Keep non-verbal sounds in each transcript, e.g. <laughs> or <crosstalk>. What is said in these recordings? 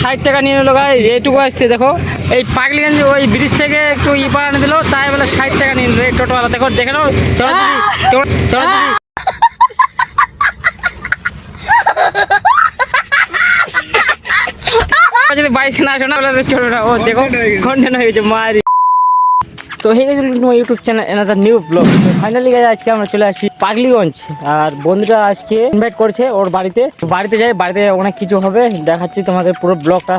ষাট টাকা নিয়ে নিল গাই এইটুকু আসছে, দেখো। এই পাগলিগঞ্জ ওই ব্রিজ থেকে একটু ই পাড়া দিল, তাই বলে ষাট টাকা নিয়ে নিল। এই টোটোওয়ালা, দেখো, দেখে নাও যদি বাইশে না আসো না বলে চলো না। ও, দেখো, ঘণ্টা হয়ে গেছে, মারি। তো হয়ে গেছিল তোমার YouTube channel another new vlog finally guys আজকে আমরা চলে আসি পাগলিগঞ্জ। আর বন্ধুরা আজকে ইনভাইট করছে ওর বাড়িতে। বাড়িতে যাই বাড়িতে অনেক কিছু হবে দেখাচ্ছি তোমাদের পুরো ব্লগটা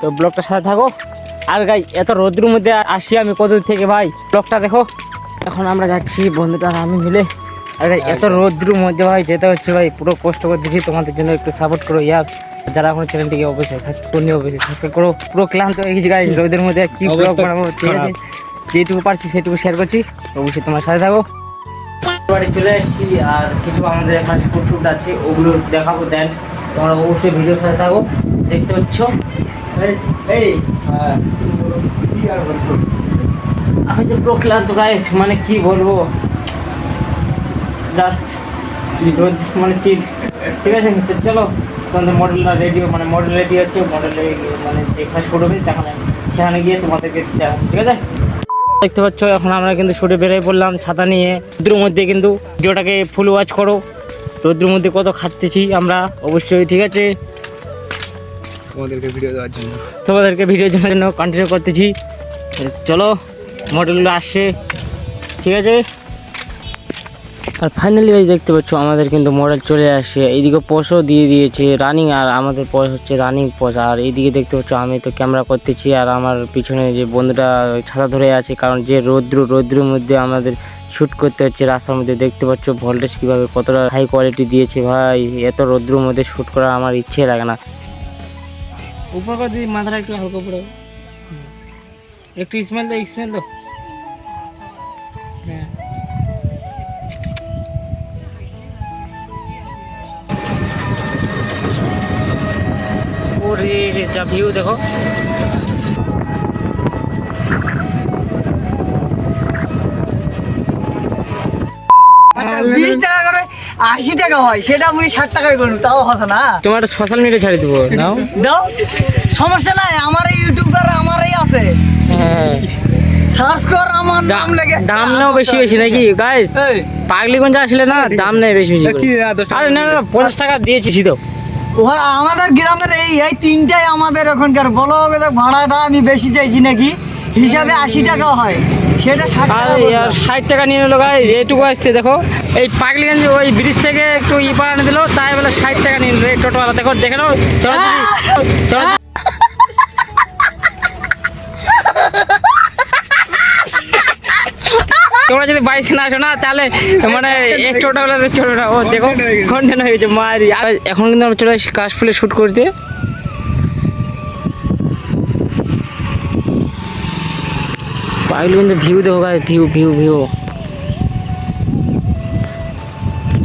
তো ব্লগটার সাথে থাকো। আর গাই এত রোদ্রের মধ্যে আসি আমি কতদূর থেকে ভাই? ব্লগটা দেখো। এখন আমরা যাচ্ছি বন্ধুটা আর আমি মিলে। আর গাই এত রোদ্রের মধ্যে ভাই যেতে হচ্ছে ভাই পুরো কষ্ট করে দিচ্ছি তোমাদের জন্য একটু সাপোর্ট করো ইয়ার। যারা এখন চ্যানেলটিকে অবশ্যই সাবস্ক্রাইব করে অবশ্যই সাবস্ক্রাইব করো। পুরো ক্লান্ত হয়ে গেছি গাই রোদের মধ্যে কি ব্লগ বানাবো ঠিক আছে? যেটুকু পারছি সেটুকু শেয়ার করছি। অবশ্যই তোমার সাথে থাকো। বাড়ি চলে এসেছি আর কিছু আমাদের এখানে স্কুট টুট আছে ওগুলো দেখাবো দেন তোমরা অবশ্যই ভিডিওর সাথে থাকো। দেখতে পাচ্ছ? এই আমি তো পুরো ক্লান্ত গাইস মানে কি বলব? জাস্ট রোদ মানে চিট ঠিক আছে? তো চলো তোমাদের মডেলটা রেডি মানে মডেল রেডি হচ্ছে মডেলে মানে যেখানে শুট হবে সেখানে সেখানে গিয়ে তোমাদেরকে দেখাচ্ছি ঠিক আছে? দেখতে পাচ্ছ এখন আমরা কিন্তু ছুটে বেরিয়ে পড়লাম ছাতা নিয়ে। রোদ্রের মধ্যে কিন্তু ভিডিওটাকে ফুল ওয়াচ করো। রোদ্রের মধ্যে কত খাটতেছি আমরা? অবশ্যই ঠিক আছে? তোমাদেরকে ভিডিও দেওয়ার জন্য। তোমাদেরকে ভিডিও দেওয়ার জন্য কন্টিনিউ করতেছি। চলো মডেলগুলো আসছে। ঠিক আছে? আর ফাইনালি দেখতে পাচ্ছ, আমাদের কিন্তু মডেল চলে আসে এইদিকে পোষও দিয়ে দিয়েছে রানিং আর আমাদের পোষ হচ্ছে রানিং পোষ আর এইদিকে দেখতে পাচ্ছ, আমি তো ক্যামেরা করতেছি আর আমার পিছনে যে বন্ধুটা ছাতা ধরে আছে, কারণ যে রৌদ্র, রৌদ্রের মধ্যে আমাদের শ্যুট করতে হচ্ছে, রাস্তার মধ্যে দেখতে পাচ্ছ ভোল্টেজ কীভাবে কতটা হাই কোয়ালিটি দিয়েছে ভাই, এত রৌদ্রের মধ্যে শ্যুট করার আমার ইচ্ছে লাগে না। করে। একটু স্মেল স্মেল হ্যাঁ। ওরে যা ভিউ দেখো। বিশ টাকা করে আশি টাকা হয় সেটা আমি ষাট টাকায় করুন তাও হবে না। তোমার সোশ্যাল মিডিয়া ছাড়ি দেবো নাও। দাও সমস্যা নাই আমার এই ইউটিউবার আমারই আছে। হ্যাঁ। সার্চ কর আমার নাম দা- দাম নাও বেশি বেশি নাকি? গাইস পাগলিগঞ্জ আসলে না দাম নেই বেশি বেশি আরে না না পঞ্চাশ টাকা দিয়েছি তো ওরা আমাদের গ্রামের এই এই তিনটাই আমাদের ওখানকার বলো ভাড়াটা আমি বেশি চাইছি নাকি? হিসাবে আশি টাকা হয়। সেটা ষাট টাকা। ষাট টাকা নিয়ে নিলো গাই এইটুকু আসছে দেখো। এই পাগলিগঞ্জ ওই ব্রিজ থেকে একটু ই পাড়া দিল তাই বলে ষাট টাকা নিয়ে নিলো এই টোটোওয়ালা। দেখো দেখে নাও <laughs> তোমরা যদি বাইশে না আসো না তাহলে মানে এক টোটোওয়ালা চলবে না ও দেখো কন্টেন্ট হয়ে গেছে। মারি। আর এখন কিন্তু আমরা চলে আসি কাশফুলে শ্যুট করতে। পাগলিগঞ্জে ভিউ দেখো গাই ভিউ ভিউ ভিউ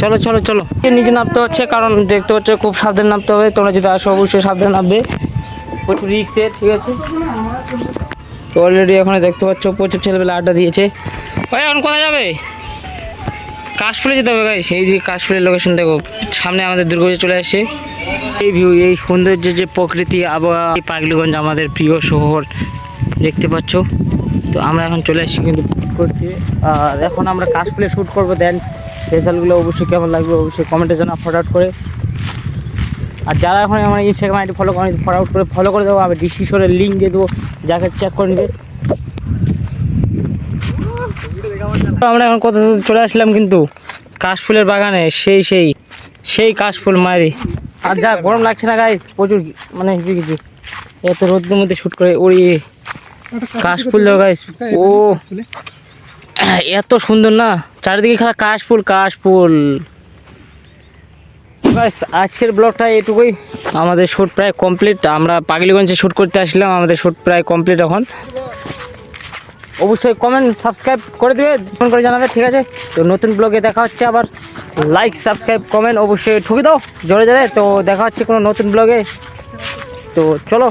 চলো চলো চলো। নিচে নামতে হচ্ছে কারণ দেখতে হচ্ছে খুব সাবধানে নামতে হবে। তোমরা যদি আসো অবশ্যই সাবধানে নামবে। প্রচুর রিক্সে ঠিক আছে? তো অলরেডি এখন দেখতে পাচ্ছ প্রচুর ছেলেবেলা আড্ডা দিয়েছে। ওই এখন কোথায় যাবে? কাশফুলে যেতে হবে গাই সেই যে কাশফুলের লোকেশন দেখো, সামনে আমাদের দুর্গাপুজো চলে আসছে। এই ভিউ এই সৌন্দর্য, যে প্রকৃতি, আবহাওয়া, এই পাগলিগঞ্জ আমাদের প্রিয় শহর, দেখতে পাচ্ছ? তো আমরা এখন চলে আসছি কিন্তু করতে। আর এখন আমরা কাশফুলে শ্যুট করব দেন রেজাল্টগুলো অবশ্যই কেমন লাগবে অবশ্যই কমেন্টে জানা ফটোআউট করে। আর যারা এখন আমার ইনস্টাগ্রাম আইডি ফলো করে ফটোআউট করে ফলো করে দেবো, আমি ডিসক্রিপশনের লিঙ্ক দিয়ে দেবো, যাকে চেক করে নেবে তো আমরা এখন কোথা থেকে চলে আসলাম কিন্তু কাশফুলের বাগানে, সেই সেই সেই কাশফুল মারি আর যা গরম লাগছে না গাই প্রচুর মানে এত রোদের মধ্যে শ্যুট করে ওই কাশফুল দেখো গাইস ও, এত সুন্দর না, চারিদিকে খালি কাশফুল কাশফুল। গাইস আজকের ব্লগটা এটুকুই আমাদের শ্যুট প্রায় কমপ্লিট আমরা পাগলিগঞ্জে শ্যুট করতে আসলাম, আমাদের শ্যুট প্রায় কমপ্লিট এখন। অবশ্যই কমেন্ট সাবস্ক্রাইব করে দেবে, ফোন করে জানাবে, ঠিক আছে? তো নতুন ব্লগে দেখা হচ্ছে আবার। লাইক সাবস্ক্রাইব কমেন্ট অবশ্যই ঠুকে দাও, জোরে জোরে। তো দেখা হচ্ছে কোনো নতুন ব্লগে তো চলো।